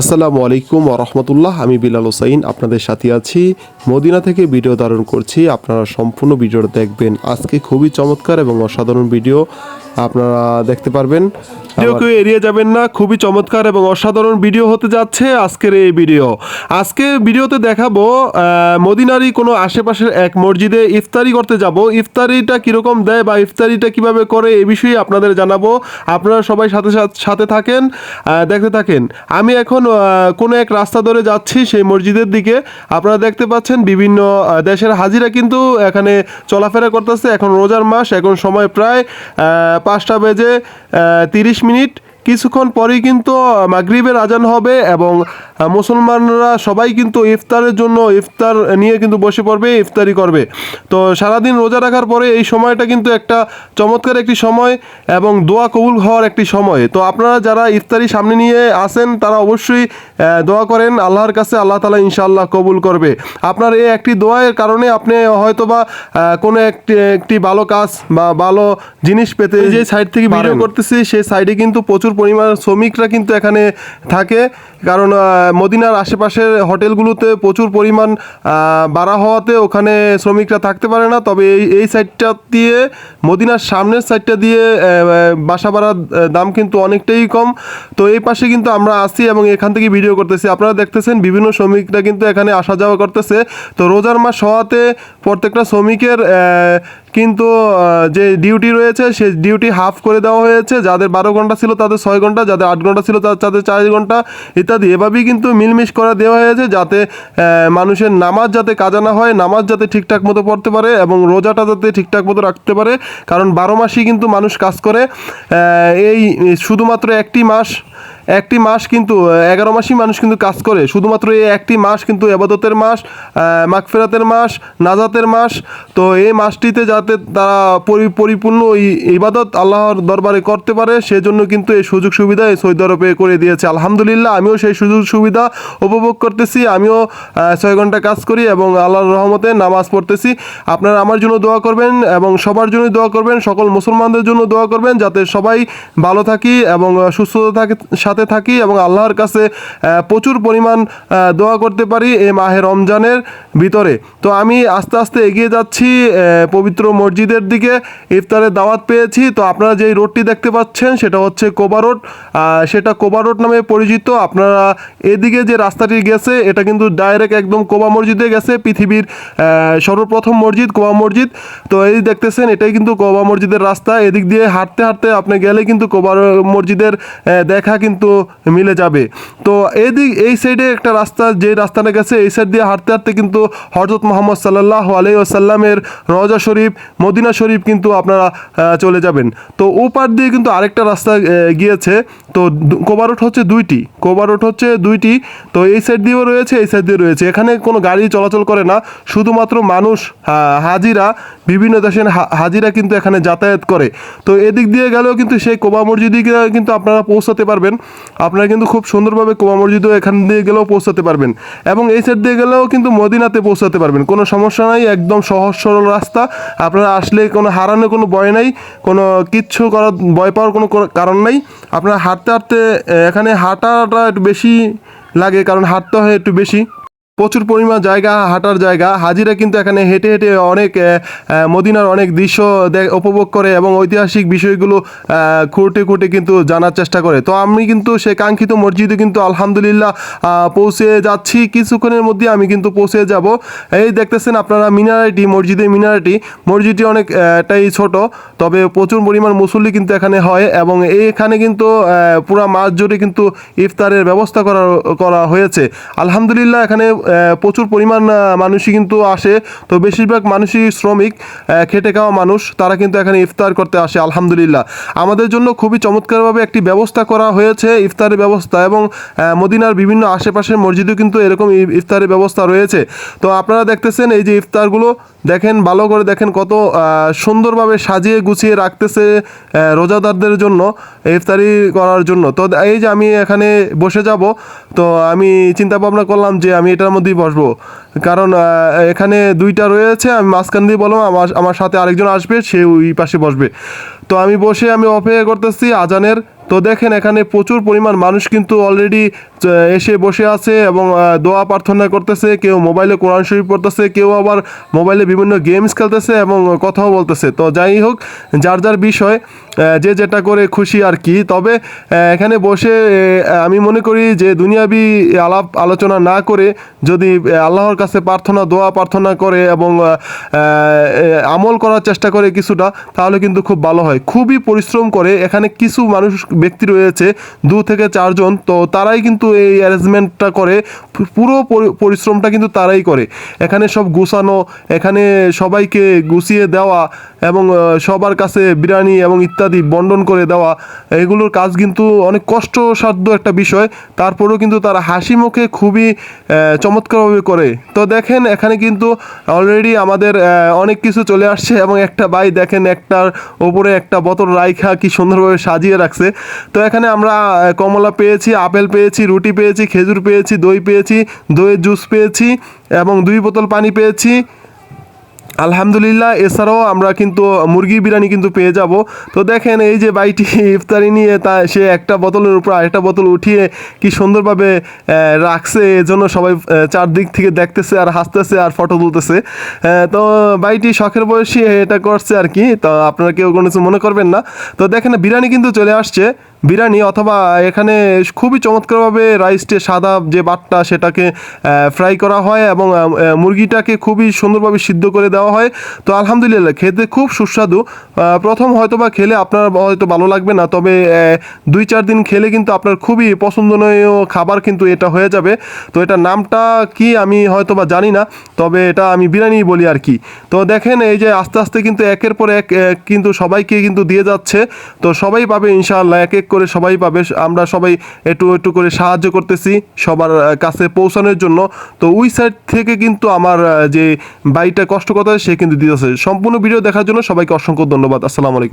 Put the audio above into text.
আসসালামু আলাইকুম রহমতুল্লাহ। আমি বিলাল হোসাইন, আপনাদের সাথে আছি। মদিনা থেকে ভিডিও ধারণ করছি। আপনারা সম্পূর্ণ ভিডিওটা দেখবেন। আজকে খুবই চমৎকার এবং অসাধারণ ভিডিও। আপনারা দেখতে পারবেন। ভিডিও কেউ এড়িয়ে যাবেন না খুবই চমৎকার এবং অসাধারণ ভিডিও হতে যাচ্ছে আজকের এই ভিডিও। আজকে ভিডিওতে দেখাবো আহ, মদিনারই কোনো আশেপাশের এক মসজিদে ইফতারি করতে যাব। ইফতারিটা কীরকম দেয় বা ইফতারিটা কীভাবে করে এ বিষয়ে আপনাদের জানাব। আপনারা সবাই সাথে সাথে- সাথে থাকেন দেখতে থাকেন। আমি এখন কোনো এক রাস্তা ধরে যাচ্ছি সেই মসজিদের দিকে। আপনারা দেখতে পাচ্ছেন বিভিন্ন দেশের হাজিরা কিন্তু এখানে চলাফেরা করতেছে। এখন রোজার মাস এখন সময় প্রায় পাঁচটা বেজে তিরিশ মিনিট। কিছুক্ষণ পরেই কিন্তু মাগরীবের আজান হবে এবং মুসলমানরা সবাই কিন্তু ইফতারের জন্য ইফতার নিয়ে কিন্তু বসে পড়বে ইফতারি করবে। তো সারাদিন রোজা রাখার পরে এই সময়টা কিন্তু একটা চমৎকার একটি সময় এবং দোয়া কবুল হওয়ার একটি সময়। তো আপনারা যারা ইফতারি সামনে নিয়ে আসেন তারা অবশ্যই দোয়া করেন। আল্লাহর কাছে আল্লাহ তালা ইনশাআল্লাহ কবুল করবে। আপনার এই একটি দোয়ার কারণে আপনি হয়তোবা আহ, কোনো একটি একটি ভালো কাজ বা ভালো জিনিস পেতে যে সাইড থেকে ভিডিও করতেছি সেই সাইডে কিন্তু প্রচুর পরিমাণ শ্রমিকরা কিন্তু এখানে থাকে। কারণ মদিনার আশেপাশের হোটেলগুলোতে প্রচুর পরিমাণ বাড়া হওয়াতে ওখানে শ্রমিকরা থাকতে পারে না। তবে এই এই সাইডটা দিয়ে, মদিনার সামনের সাইডটা দিয়ে বাসা ভাড়ার দাম কিন্তু অনেকটাই কম। তো এই পাশে কিন্তু আমরা আসি এবং এখান থেকে ভিডিও করতেছি। আপনারা দেখতেছেন বিভিন্ন শ্রমিকরা কিন্তু এখানে আসা যাওয়া করতেছে। তো রোজার মাস হওয়াতে প্রত্যেকটা শ্রমিকের কিন্তু যে ডিউটি রয়েছে সেই ডিউটি হাফ করে দেওয়া হয়েছে। যাদের বারো ঘণ্টা ছিল, তাদের ছয় ঘণ্টা, যাদের আট ঘণ্টা ছিল, তাদের চার ঘণ্টা ইত্যাদি। এভাবেই কিন্তু মিলমিশ করে দেওয়া হয়েছে যাতে মানুষের নামাজ যাতে কাজা না হয়, নামাজ যাতে ঠিকঠাক মতো পড়তে পারে এবং রোজাটা যাতে ঠিকঠাক মতো রাখতে পারে। কারণ বারো মাসই কিন্তু মানুষ কাজ করে। এই শুধুমাত্র একটি মাস একটি মাস কিন্তু এগারো মাসই মানুষ কিন্তু কাজ করে। শুধুমাত্র এই একটি মাস কিন্তু এবাদতের মাস মাগফেরাতের মাস, নাজাতের মাস। তো এই মাসটিতে যাতে তারা পরি- পরিপূর্ণ ইবাদত আল্লাহর দরবারে করতে পারে, সেজন্য কিন্তু এই সুযোগ সুবিধা এই সৌদি আরবে করে দিয়েছে। আলহামদুলিল্লাহ, আমিও সেই সুযোগ সুবিধা উপভোগ করতেছি, আমিও ছয় ঘণ্টা কাজ করি এবং আল্লাহর রহমতে নামাজ পড়তেছি। আপনারা আমার জন্য দোয়া করবেন এবং সবার জন্য দোয়া করবেন, সকল মুসলমানদের জন্য দোয়া করবেন, যাতে সবাই ভালো থাকি এবং সুস্থতা থাকে, সাথে থাকি এবং আল্লাহর কাছে প্রচুর পরিমাণ দোয়া করতে পারি এই মাহে রমজানের ভিতরে। তো আমি আস্তে আস্তে এগিয়ে যাচ্ছি পবিত্র মসজিদের দিকে। ইফতারের দাওয়াত পেয়েছি। তো আপনারা যেই রোডটি দেখতে পাচ্ছেন, সেটা হচ্ছে কোবা রোড। সেটা কোবা রোড নামে পরিচিত। আপনারা এদিকে যে রাস্তাটি গেছে, এটা কিন্তু ডাইরেক্ট একদম কোবা মসজিদে গেছে, পৃথিবীর সর্বপ্রথম মসজিদ, কোবা মসজিদ। তো এই দেখতেছেন, এটাই কিন্তু কোবা মসজিদের রাস্তা। এদিক দিয়ে হাঁটতে হাঁটতে আপনি গেলে কিন্তু কোবা মসজিদের দেখা কিন্তু মিলে যাবে। তো এদিক, এই সাইডে একটা রাস্তা, যে রাস্তাটা গেছে, এই সাইড দিয়ে হাঁটতে হাঁটতে কিন্তু হজরত মোহাম্মদ সাল্লাহ আলাই আসাল্লামের রওজা শরীফ, মদিনা শরীফ কিন্তু আপনারা চলে যাবেন। তো ওপার দিয়ে কিন্তু আরেকটা রাস্তা গিয়েছে। তো দু- কোবারোট হচ্ছে দুইটি। কোবারোট হচ্ছে দুইটি। তো এই সাইড দিয়েও রয়েছে, এই সাইড দিয়ে রয়েছে। এখানে কোনো গাড়ি চলাচল করে না। শুধুমাত্র মানুষ হাজিরা, বিভিন্ন দেশের হাজিরা কিন্তু এখানে যাতায়াত করে। তো এদিক দিয়ে গেলেও কিন্তু সেই কোবা মসজিদে কিন্তু আপনারা পৌঁছাতে পারবেন। আপনারা কিন্তু খুব সুন্দরভাবে কোমা মসজিদও এখান দিয়ে গেলেও পৌঁছাতে পারবেন। এবং এই সাইড দিয়ে গেলেও কিন্তু মদিনাতে পৌঁছাতে পারবেন। কোনো সমস্যা নাই, একদম সহজ সরল রাস্তা। আপনারা আসলে কোনো হারানোর কোনো ভয় নাই, কোনো কিচ্ছু করার ভয় পাওয়ার কোনো কারণ নাই। আপনারা হাঁটতে হাঁটতে এখানে হাঁটাটা একটু বেশি লাগে, কারণ হাঁটতে হয় একটু বেশি। প্রচুর পরিমাণ জায়গা হাঁটার জায়গা। হাজিরা কিন্তু এখানে হেঁটে হেঁটে অনেক মদিনার অনেক দৃশ্য উপভোগ করে এবং ঐতিহাসিক বিষয়গুলো খুঁটে খুঁটে কিন্তু জানার চেষ্টা করে। তো আমি কিন্তু সে কাঙ্ক্ষিত মসজিদে কিন্তু আলহামদুলিল্লাহ পৌঁছে যাচ্ছি। কিছুক্ষণের মধ্যে আমি কিন্তু পৌঁছে যাব। এই দেখতেছেন আপনারা মিনারিটি মসজিদে মিনারিটি। মসজিদটি অনেক আহ, টাই ছোট তবে প্রচুর পরিমাণ মুসল্লি কিন্তু এখানে হয় এবং এইখানে কিন্তু পুরা মাস জুড়ে কিন্তু ইফতারের ব্যবস্থা করা করা হয়েছে। আলহামদুলিল্লাহ এখানে প্রচুর পরিমাণ মানুষই কিন্তু আসে। তো বেশিরভাগ মানুষই শ্রমিক খেটে খাওয়া মানুষ, তারা কিন্তু এখানে ইফতার করতে আসে, আলহামদুলিল্লাহ। আমাদের জন্য খুবই চমৎকারভাবে একটি ব্যবস্থা করা হয়েছে ইফতারের ব্যবস্থা এবং মদিনার বিভিন্ন আশেপাশের মসজিদেও কিন্তু এরকম ইফতারের ব্যবস্থা রয়েছে। তো আপনারা দেখতেছেন এই যে ইফতারগুলো দেখেন, ভালো করে দেখেন কত সুন্দরভাবে সাজিয়ে গুছিয়ে রাখতেছে রোজাদারদের জন্য, ইফতারি করার জন্য। তো এই যে আমি এখানে বসে যাব, তো আমি চিন্তা ভাবনা করলাম যে আমি এটার মধ্যেই বসবো। কারণ এখানে দুইটা রয়েছে, আমি মাঝখান দিয়ে বললাম, আমার আমার সাথে আরেকজন আসবে, সে ওই পাশে বসবে। তো আমি বসে আমি অপেক্ষা করতেছি, আজানের তো দেখেন, এখানে প্রচুর পরিমাণ মানুষ কিন্তু অলরেডি এসে বসে আছে এবং দোয়া প্রার্থনা করতেছে। কেউ মোবাইলে কোরআন শরীফ পড়তেছে, কেউ আবার মোবাইলে বিভিন্ন গেমস খেলতেছে এবং কথাও বলতেছে। তো যাই হোক, যার যার বিষয় যে যেটা করে খুশি আর কি। তবে এখানে বসে আমি মনে করি যে দুনিয়াবি আলাপ আলোচনা না করে যদি আল্লাহর কাছে প্রার্থনা, দোয়া প্রার্থনা করে এবং আমল করার চেষ্টা করে কিছুটা, তাহলে কিন্তু খুব ভালো হয়। খুবই পরিশ্রম করে এখানে কিছু মানুষ ব্যক্তি রয়েছে দু থেকে চারজন, তো তারাই কিন্তু এই অ্যারেঞ্জমেন্টটা করে। পুরো পরি- পরিশ্রমটা কিন্তু তারাই করে। এখানে সব গুছানো, এখানে সবাইকে গুছিয়ে দেওয়া এবং সবার কাছে বিরিয়ানি এবং ইত্যাদি বন্টন করে দেওয়া, এগুলোর কাজ কিন্তু অনেক কষ্টসাধ্য একটা বিষয়। তারপরেও কিন্তু তারা হাসি মুখে খুবই চমৎকারভাবে করে। তো দেখেন, এখানে কিন্তু অলরেডি আমাদের অনেক কিছু চলে আসছে এবং একটা বাই দেখেন, একটার ওপরে একটা বোতল রাইখা কি সুন্দরভাবে সাজিয়ে রাখছে। তো এখানে আমরা কমলা পেয়েছি, আপেল পেয়েছি, রুটি পেয়েছি, খেজুর পেয়েছি, দই পেয়েছি, দইয়ের জুস পেয়েছি এবং দুই বোতল পানি পেয়েছি। আলহামদুলিল্লাহ, এছাড়াও আমরা কিন্তু মুরগি বিরিয়ানি কিন্তু পেয়ে যাব। তো দেখেন এই যে বাইটি ইফতারি নিয়ে তা সে একটা বোতলের উপর আরেকটা বোতল উঠিয়ে কি সুন্দরভাবে রাখছে, এজন্য সবাই চারদিক থেকে দেখতেছে আর হাসতেছে আর ফটো তুলতেছে। তো বাইটি শখের বয়সী, এটা করছে আর কি। তো আপনারা কেউ কোনো কিছু মনে করবেন না। তো দেখেন বিরিয়ানি কিন্তু চলে আসছে। বিরিয়ানি অথবা এখানে খুবই চমৎকারভাবে রাইসটে সাদা যে বাটটা সেটাকে ফ্রাই করা হয় এবং মুরগিটাকে খুবই সুন্দরভাবে সিদ্ধ করে দেওয়া হয়। তো আলহামদুলিল্লাহ, খেতে খুব সুস্বাদু। প্রথম হয়তো বা খেলে আপনার হয়তো ভালো লাগবে না, তবে দুই চার দিন খেলে কিন্তু আপনার খুবই পছন্দনীয় খাবার কিন্তু এটা হয়ে যাবে। তো এটা নামটা কি আমি হয়তো বা জানি না, তবে এটা আমি বিরিয়ানি বলি আর কি। তো দেখেন এই যে আস্তে আস্তে কিন্তু একের পর এক কিন্তু সবাইকে কিন্তু দিয়ে যাচ্ছে। তো সবাই পাবে ইনশাআল্লাহ, এক এক করে সবাই পাবে। আমরা সবাই একটু একটু করে সাহায্য করতেছি সবার কাছে পৌঁছানোর জন্য। তো ওই সাইড থেকে কিন্তু আমার যে বাইটা কষ্ট কথা সে কিন্তু দিতেছে। সম্পূর্ণ ভিডিও দেখার জন্য সবাইকে অসংখ্য ধন্যবাদ। আসসালামু আলাইকুম।